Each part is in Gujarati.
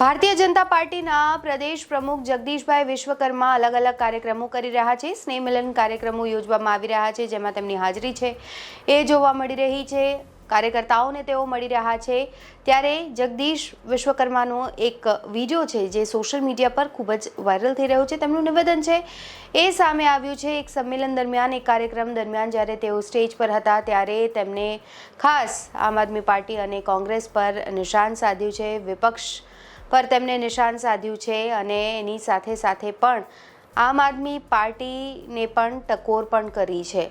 ભારતીય જનતા પાર્ટીના પ્રદેશ પ્રમુખ જગદીશભાઈ વિશ્વકર્મા અલગ અલગ કાર્યક્રમો કરી રહ્યા છે. સ્નેહ મિલન કાર્યક્રમો યોજવામાં આવી રહ્યા છે, જેમાં તેમની હાજરી છે. એ જોવા મળી રહી છે. કાર્યકર્તાઓને તેઓ મળી રહ્યા છે. ત્યારે જગદીશ વિશ્વકર્માનો એક વીડિયો છે, જે સોશિયલ મીડિયા પર ખૂબ જ વાયરલ થઈ રહ્યો છે. તેમનું નિવેદન છે, એ સામે આવ્યું છે, એક સંમેલન દરમિયાન, એક કાર્યક્રમ દરમિયાન જ્યારે તેઓ સ્ટેજ પર હતા, ત્યારે તેમને ખાસ આમ આદમી પાર્ટી અને કોંગ્રેસ પર નિશાન સાધ્યું છે. વિપક્ષ પર તેમને નિશાન સાધ્યું છે અને એની સાથે સાથે પણ આમ આદમી પાર્ટીને પણ ટકોર પણ કરી છે.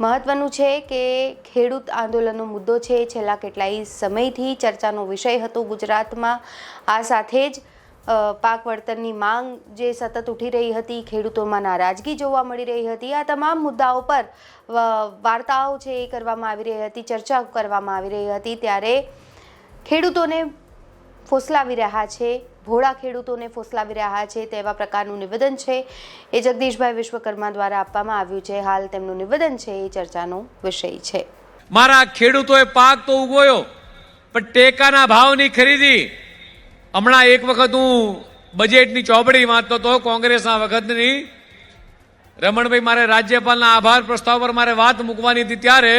મહત્વનું છે કે ખેડૂત આંદોલનનો મુદ્દો છે. છેલ્લા કેટલાય સમયથી ચર્ચાનો વિષય હતો ગુજરાતમાં. આ સાથે જ પાક વળતરની માંગ જે સતત ઉઠી રહી હતી, ખેડૂતોમાં નારાજગી જોવા મળી રહી હતી. આ તમામ મુદ્દાઓ પર વાર્તાઓ છે એ કરવામાં આવી રહી હતી, ચર્ચા કરવામાં આવી રહી હતી. ત્યારે ખેડૂતોને ફોસલાવી રહ્યા છે, ભોળા ખેડૂતોને ફોસલાવી રહ્યા છે તેવા પ્રકારનું નિવેદન છે એ જગદીશભાઈ વિશ્વકર્મા દ્વારા આપવામાં આવ્યું છે. હાલ તેમનું નિવેદન છે એ ચર્ચાનો વિષય છે. મારા ખેડૂતોએ પાક તો ઉગોયો, પણ ટેકાના ભાવની ખરીદી. હમણાં એક વખત હું બજેટની ચોપડી વાંચતો હતો, કોંગ્રેસના વખતની. રમણભાઈ, મારે રાજ્યપાલના આભાર પ્રસ્તાવ પર મારે વાત મૂકવાની હતી ત્યારે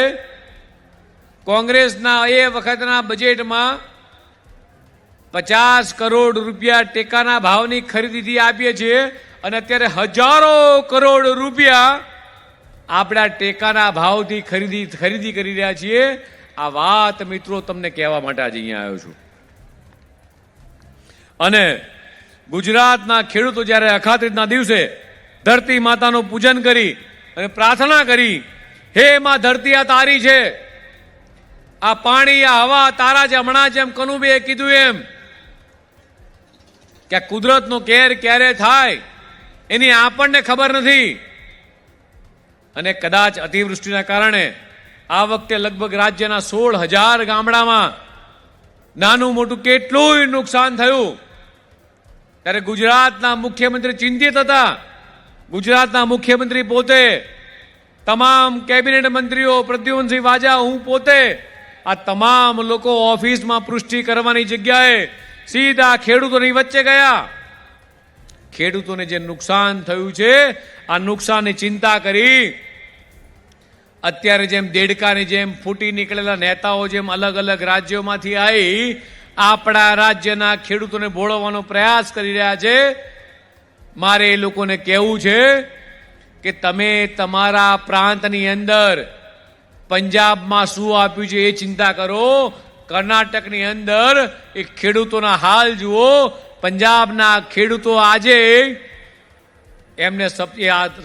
કોંગ્રેસના એ વખતના બજેટમાં પચાસ કરોડ રૂપિયા ટેકાના ભાવની ખરીદીથી આપીએ છીએ અને અત્યારે હજારો કરોડ રૂપિયા આપણા ટેકાના ભાવથી ખરીદી ખરીદી કરી રહ્યા છીએ. આ વાત મિત્રો તમને કહેવા માટે આજે અહીંયા આવ્યો છું. અને ગુજરાતના ખેડૂતો જ્યારે અખાત્રીજના દિવસે ધરતી માતાનું પૂજન કરી અને પ્રાર્થના કરી, હે માં, ધરતી આ તારી છે. આ પાણી, આ હવા તારા છે હમણાં જેમ કનુભાઈએ કીધું એમ. કે કુદરતનો કેર ક્યારે થાય એની આપણને ખબર નથી. અને કદાચ અતિવૃષ્ટિના કારણે આ વખતે લગભગ રાજ્યના સોળ હજાર ગામડામાં નાનું મોટું કેટલુંય નુકસાન થયું. ત્યારે ગુજરાતના મુખ્યમંત્રી ચિંતિત હતા. ગુજરાતના મુખ્યમંત્રી પોતે, તમામ કેબિનેટ મંત્રીઓ, પ્રદ્યુમનસિંહ વાજા, હું પોતે, આ તમામ લોકો ઓફિસમાં પુષ્ટિ કરવાની જગ્યાએ સીધા ખેડૂતોની વચ્ચે ગયા. ખેડૂતોને જે નુકસાન થયું છે, આ નુકસાનની ચિંતા કરી. અત્યારે જેમ દેડકાની જેમ ફૂટી નીકળેલા નેતાઓ જેમ અલગ અલગ રાજ્યોમાંથી આવી આપણા રાજ્યના ખેડૂતોને બોળવવાનો પ્રયાસ કરી રહ્યા છે. મારે એ લોકોને કહેવું છે કે તમે તમારા પ્રાંતની અંદર પંજાબમાં શું આપ્યું છે એ ચિંતા કરો. કર્ણાટકની અંદર એ ખેડૂતોના હાલ જુઓ. પંજાબના ખેડૂતો આજે એમને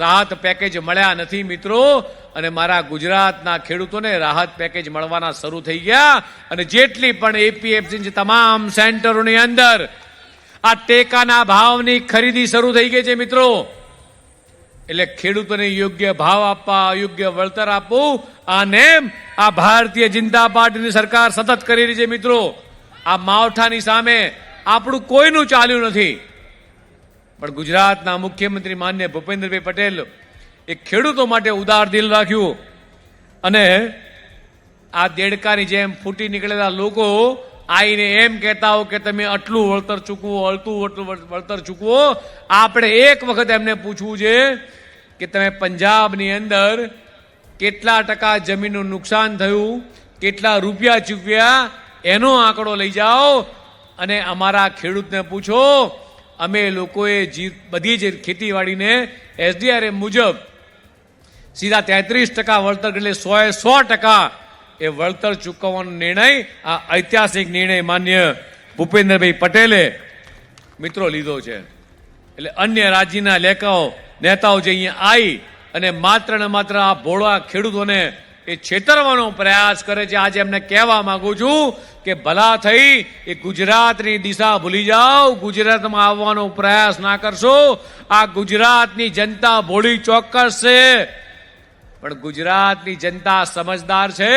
રાહત પેકેજ મળ્યા નથી મિત્રો. અને મારા ગુજરાતના ખેડૂતોને રાહત પેકેજ મળવાના શરૂ થઈ ગયા. અને જેટલી પણ એપીએફસી તમામ સેન્ટરોની અંદર આ ટેકાના ભાવની ખરીદી શરૂ થઈ ગઈ છે મિત્રો. એટલે ખેડૂતોને યોગ્ય ભાવ આપવા યોગ્ય વળતર આપવું અને આ ભારતીય જનતા પાર્ટીની સરકાર સતત કરી રહી છે મિત્રો. આ માવઠાની સામે આપણું કોઈનું ચાલ્યું નથી. પણ ગુજરાતના મુખ્યમંત્રી માન્ય ભૂપેન્દ્રભાઈ પટેલ એ ખેડૂતો માટે ઉદાર દિલ રાખ્યું. અને આ દેડકાની જેમ ફૂટી નીકળેલા લોકો આઈને એમ કહેતા હો કે તમે આટલું વળતર ચૂકવો અળતું આટલું વળ- વળતર ચૂકવો. આપણે એક વખત એમને પૂછવું છે કે તમે પંજાબની અંદર કેટલા ટકા જમીનનું નુકસાન થયું, કેટલા રૂપિયા ચૂકવ્યા, એનો આંકડો લઈ જાઓ અને અમારા ખેડૂતને પૂછો. અમે લોકોએ જી, બધી જ ખેતીવાડીને એસડીઆરએમ મુજબ સીધા તેત્રીસ ટકા વળતર એટલે સો એ સો ટકા એ વળતર ચૂકવવાનો નિર્ણય, આ ઐતિહાસિક નિર્ણય માન્ય ભૂપેન્દ્રભાઈ પટેલે મિત્રો લીધો છે. એટલે અન્ય રાજ્યના લેખાઓ, નેતાઓ જે અહીંયા આવી અને માત્ર ને માત્ર આ ભોળા ખેડૂતોને એ છેતરવાનો પ્રયાસ કરે છે, આજે એમને કહેવા માંગુ છું કે ભલા થઈ, એ ગુજરાતની દિશા ભૂલી જાઓ, ગુજરાતમાં આવવાનો પ્રયાસ ના કરશો. આ ગુજરાતની જનતા ભોળી ચોક્કસ છે. પણ ગુજરાતની જનતા સમજદાર છે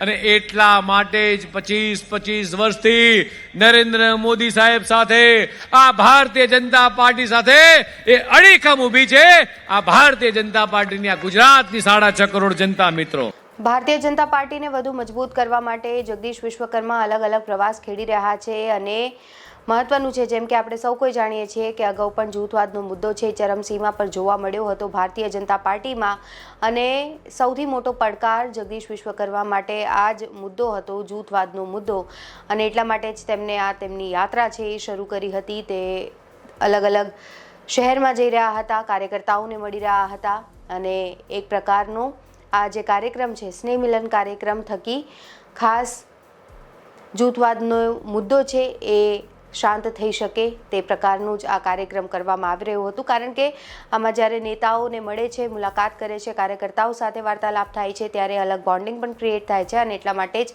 અને એટલા માટે જ પચીસ પચીસ વર્ષથી નરેન્દ્ર મોદી સાહેબ સાથે, આ ભારતીય જનતા પાર્ટી સાથે એ અડીખમ ઊભી છે. આ ભારતીય જનતા પાર્ટીની આ ગુજરાતની સાડા છ કરોડ જનતા મિત્રો. ભારતીય જનતા પાર્ટીને વધુ મજબૂત કરવા માટે જગદીશ વિશ્વકર્મા અલગ અલગ પ્રવાસ ખેડી રહ્યા છે અને મહત્વનું છે, જેમ કે આપણે સૌ કોઈ જાણીએ છીએ કે અગાઉ પણ જૂથવાદનો મુદ્દો છે, ચરમસીમા પર જોવા મળ્યો હતો ભારતીય જનતા પાર્ટીમાં. અને સૌથી મોટો પડકાર જગદીશ વિશ્વકર્મા માટે આ જ મુદ્દો હતો, જૂથવાદનો મુદ્દો. અને એટલા માટે જ તેમને આ તેમની યાત્રા છે એ શરૂ કરી હતી. તે અલગ અલગ શહેરમાં જઈ રહ્યા હતા, કાર્યકર્તાઓને મળી રહ્યા હતા. અને એક પ્રકારનો આ જે કાર્યક્રમ છે, સ્નેહ મિલન કાર્યક્રમ થકી ખાસ જૂથવાદનો મુદ્દો છે એ શાંત થઈ શકે તે પ્રકારનું જ આ કાર્યક્રમ કરવામાં આવી રહ્યું હતું. કારણ કે આમાં જ્યારે નેતાઓને મળે છે, મુલાકાત કરે છે, કાર્યકર્તાઓ સાથે વાર્તાલાપ થાય છે, ત્યારે અલગ બોન્ડિંગ પણ ક્રિએટ થાય છે અને એટલા માટે જ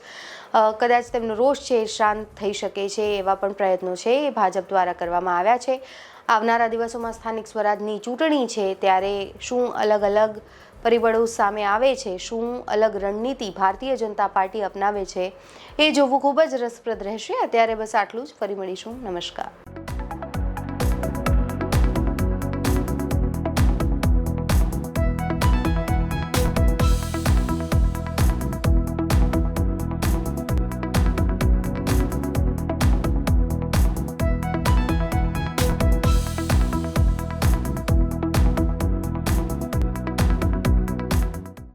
કદાચ તેમનો રોષ છે, શાંત થઈ શકે છે એવા પણ પ્રયત્નો છે એ ભાજપ દ્વારા કરવામાં આવ્યા છે. આવનારા દિવસોમાં સ્થાનિક સ્વરાજની ચૂંટણી છે, ત્યારે શું અલગ અલગ પરિબળો સામે આવે છે, શું અલગ રણનીતિ ભારતીય જનતા પાર્ટી અપનાવે છે, એ જોવું ખૂબ જ રસપ્રદ રહેશે. અત્યારે બસ આટલું જ. ફરી મળીશું. નમસ્કાર.